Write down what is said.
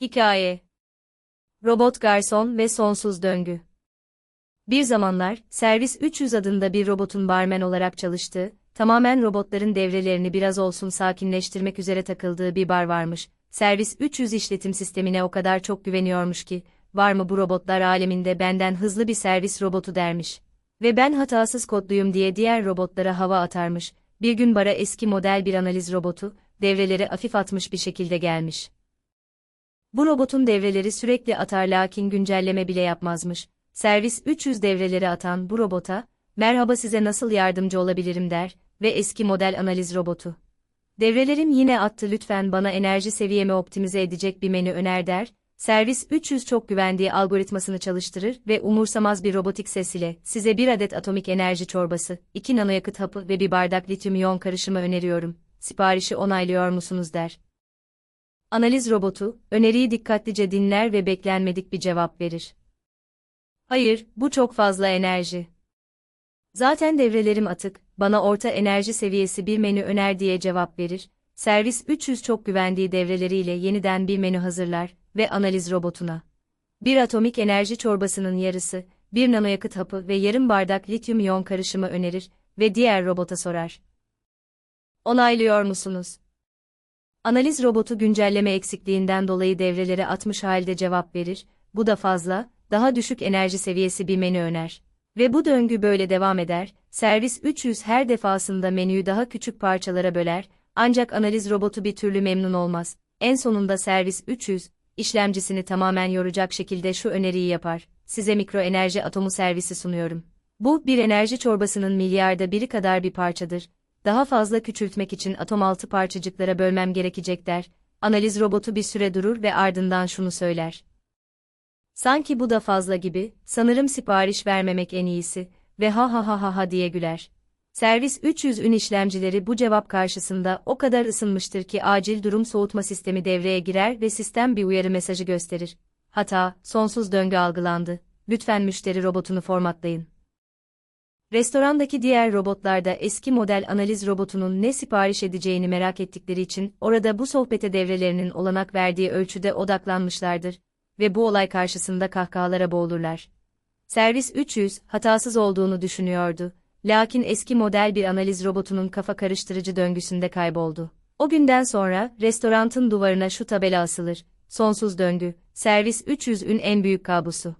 Hikaye Robot Garson ve Sonsuz Döngü Bir zamanlar, Servis 300 adında bir robotun barmen olarak çalıştığı, tamamen robotların devrelerini biraz olsun sakinleştirmek üzere takıldığı bir bar varmış. Servis 300 işletim sistemine o kadar çok güveniyormuş ki, var mı bu robotlar aleminde benden hızlı bir servis robotu dermiş. Ve ben hatasız kodluyum diye diğer robotlara hava atarmış. Bir gün bara eski model bir analiz robotu, devreleri afif atmış bir şekilde gelmiş. Bu robotun devreleri sürekli atar lakin güncelleme bile yapmazmış. Servis 300 devreleri atan bu robota, merhaba size nasıl yardımcı olabilirim der ve eski model analiz robotu. Devrelerim yine attı lütfen bana enerji seviyemi optimize edecek bir menü öner der, servis 300 çok güvendiği algoritmasını çalıştırır ve umursamaz bir robotik ses ile size bir adet atomik enerji çorbası, 2 nanoyakıt hapı ve bir bardak lityum iyon karışımı öneriyorum, siparişi onaylıyor musunuz der. Analiz robotu, öneriyi dikkatlice dinler ve beklenmedik bir cevap verir. Hayır, bu çok fazla enerji. Zaten devrelerim atık, bana orta enerji seviyesi bir menü öner diye cevap verir. Servis 300 çok güvendiği devreleriyle yeniden bir menü hazırlar ve analiz robotuna. Bir atomik enerji çorbasının yarısı, bir nanoyakıt hapı ve yarım bardak lityum iyon karışımı önerir ve diğer robota sorar. Onaylıyor musunuz? Analiz robotu güncelleme eksikliğinden dolayı devrelere atmış halde cevap verir, bu da fazla, daha düşük enerji seviyesi bir menü öner. Ve bu döngü böyle devam eder, servis 300 her defasında menüyü daha küçük parçalara böler, ancak analiz robotu bir türlü memnun olmaz. En sonunda servis 300, işlemcisini tamamen yoracak şekilde şu öneriyi yapar, size mikro enerji atomu servisi sunuyorum. Bu, bir enerji çorbasının milyarda biri kadar bir parçadır, daha fazla küçültmek için atom altı parçacıklara bölmem gerekecek der, analiz robotu bir süre durur ve ardından şunu söyler. Sanki bu da fazla gibi, sanırım sipariş vermemek en iyisi, ve ha ha ha ha ha diye güler. Servis 300 ün işlemcileri bu cevap karşısında o kadar ısınmıştır ki acil durum soğutma sistemi devreye girer ve sistem bir uyarı mesajı gösterir. Hata, sonsuz döngü algılandı. Lütfen müşteri robotunu formatlayın. Restorandaki diğer robotlar da eski model analiz robotunun ne sipariş edeceğini merak ettikleri için orada bu sohbete devrelerinin olanak verdiği ölçüde odaklanmışlardır ve bu olay karşısında kahkahalara boğulurlar. Servis 300 hatasız olduğunu düşünüyordu. Lakin eski model bir analiz robotunun kafa karıştırıcı döngüsünde kayboldu. O günden sonra restorantın duvarına şu tabela asılır. Sonsuz döngü, servis 300'ün en büyük kabusu.